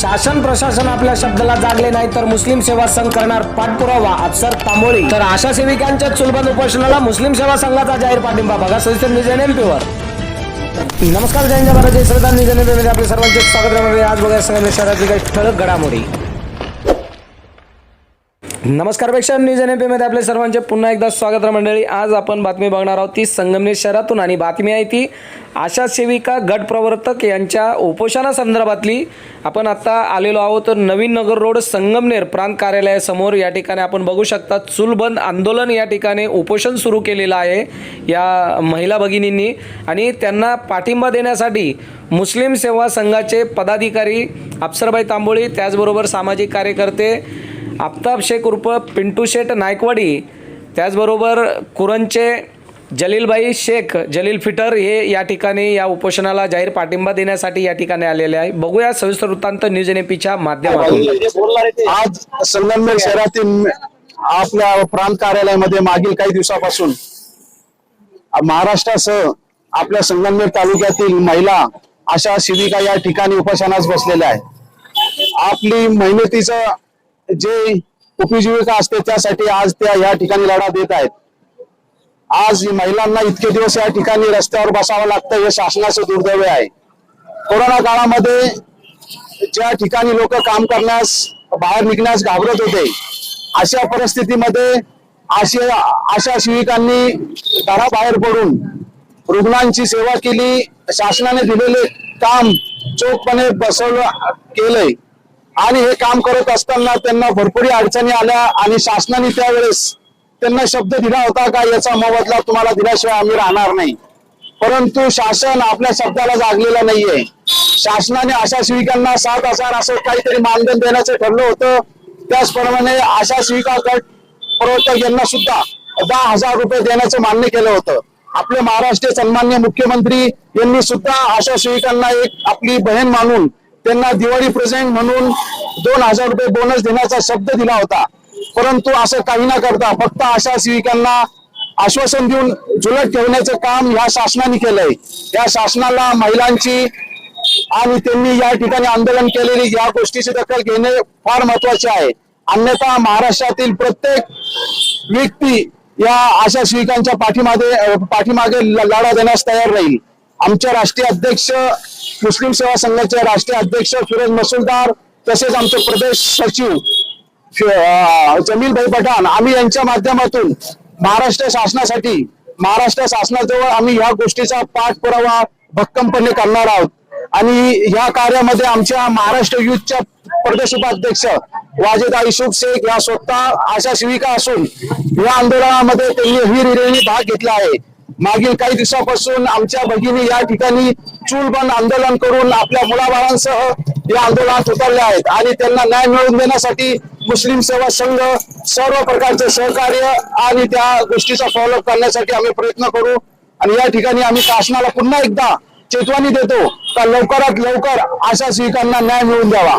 शासन प्रशासन आपल्या शब्दाला जागले नाही तर मुस्लिम सेवा संघ करणार पाठपुरावा. अफसर तांबोळी तर आशा सेविकांच्या चुलबंद उपोषणाला मुस्लिम सेवा संघाचा जाहीर पाठिंबा. बघा सविस्तर एम एमपीवर नमस्कार जय भारत जय श्रद्धा निजन एमपीमध्ये आपले सर्वांचे स्वागत आज बघा संगमेश्वर शहरातील काही ठळक घडामोडी. नमस्कारपेक्षा न्यूज एनमध्ये आपले सर्वांचे पुन्हा एकदा स्वागत मंडळी. आज आपण बातमी बघणार आहोत ती संगमनेर शहरातून आणि बातमी आहे ती आशा सेविका गट प्रवर्तक यांच्या उपोषणासंदर्भातली. आपण आता आलेलो आहोत नवीन नगर रोड संगमनेर प्रांत कार्यालयासमोर. या ठिकाणी आपण बघू शकता चूलबंद आंदोलन या ठिकाणी उपोषण सुरू केलेलं आहे या महिला भगिनींनी. आणि त्यांना पाठिंबा देण्यासाठी मुस्लिम सेवा संघाचे पदाधिकारी अप्सरबाई तांबोळी त्याचबरोबर सामाजिक कार्यकर्ते आफताब शेख उर्फ पिंटू शेठ नायकवाडी त्याचबरोबर कुरणचे जलीलबाई शेख जलील फिटर हे या ठिकाणी या उपोषणाला जाहीर पाठिंबा देण्यासाठी या ठिकाणी आलेले आहे. बघूया सविस्तर वृत्तांत न्यूज एन एपीच्या माध्यमातून. आज संगमनेर शहरातील आपल्या प्रांत कार्यालयामध्ये मागील काही दिवसापासून महाराष्ट्रासह आपल्या संगमनेर तालुक्यातील महिला अशा शिविका या ठिकाणी उपोषणास बसलेल्या आहे आपली मेहनतीचं जे उपजीविका असते त्यासाठी आज त्या या ठिकाणी लढा देत आहेत. आज महिलांना इतके दिवस या ठिकाणी रस्त्यावर बसावं लागतं हे शासनाचं दुर्दैव आहे. कोरोना काळामध्ये ज्या ठिकाणी लोक काम करण्यास बाहेर निघण्यास घाबरत होते अशा परिस्थितीमध्ये अशा अशा शिविकांनी घराबाहेर पडून रुग्णांची सेवा केली शासनाने दिलेले काम चोखपणे बसवलं केलंय. आणि हे काम करत असताना त्यांना भरपूर अडचणी आल्या आणि शासनाने त्यावेळेस त्यांना शब्द दिला होता का याचा मोबदला तुम्हाला दिल्याशिवाय आम्ही राहणार नाही. परंतु शासन आपल्या शब्दाला जागलेलं नाहीये. शासनाने अशा सेविकांना सात हजार असं काहीतरी मानधन देण्याचं ठरलं होतं. त्याचप्रमाणे आशा सेविका गट प्रवर्तक यांना सुद्धा दहा हजार रुपये देण्याचं मान्य केलं होतं. आपले महाराष्ट्र सन्मान्य मुख्यमंत्री यांनी सुद्धा आशा सेविकांना एक आपली बहीण मानून त्यांना दिवाळी प्रेझेंट म्हणून दोन हजार रुपये बोनस देण्याचा शब्द दिला होता. परंतु असं काही न करता फक्त आशा सेविकांना आश्वासन देऊन जुलट ठेवण्याचं काम या शासनाने केलंय. या शासनाला महिलांची आणि त्यांनी या ठिकाणी आंदोलन केलेली या गोष्टीची दखल घेणे फार महत्त्वाचे आहे. अन्यथा महाराष्ट्रातील प्रत्येक व्यक्ती या आशा शिविकांच्या पाठीमागे पाठीमागे लढा देण्यास तयार राहील. आमच्या राष्ट्रीय अध्यक्ष मुस्लिम सेवा संघाचे राष्ट्रीय अध्यक्ष फिरोज मसुलदार तसेच आमचे प्रदेश सचिव जमील भाई पठाण आम्ही यांच्या माध्यमातून महाराष्ट्र शासनासाठी महाराष्ट्र शासनाजवळ आम्ही ह्या गोष्टीचा पाठपुरावा भक्कमपणे करणार आहोत. आणि ह्या कार्यामध्ये आमच्या महाराष्ट्र युथच्या प्रदेश उपाध्यक्ष वाजेद आयुषुफ शेख या स्वतः अशा शिविका असून या आंदोलनामध्ये त्यांनी हिरहिरीने भाग घेतला आहे. मागील काही दिवसापासून आमच्या भगिनी या ठिकाणी चूलबंद आंदोलन करून आपल्या मुलाबाळांसह या आंदोलनात उतरले आहेत आणि त्यांना न्याय मिळवून देण्यासाठी मुस्लिम सेवा संघ सर्व प्रकारचे सहकार्य आणि त्या गोष्टीचा फॉलोअप करण्यासाठी आम्ही प्रयत्न करू. आणि या ठिकाणी आम्ही शासनाला पुन्हा एकदा चेतवणी देतो का लवकरात लवकर अशा स्वीकारांना न्याय मिळवून द्यावा.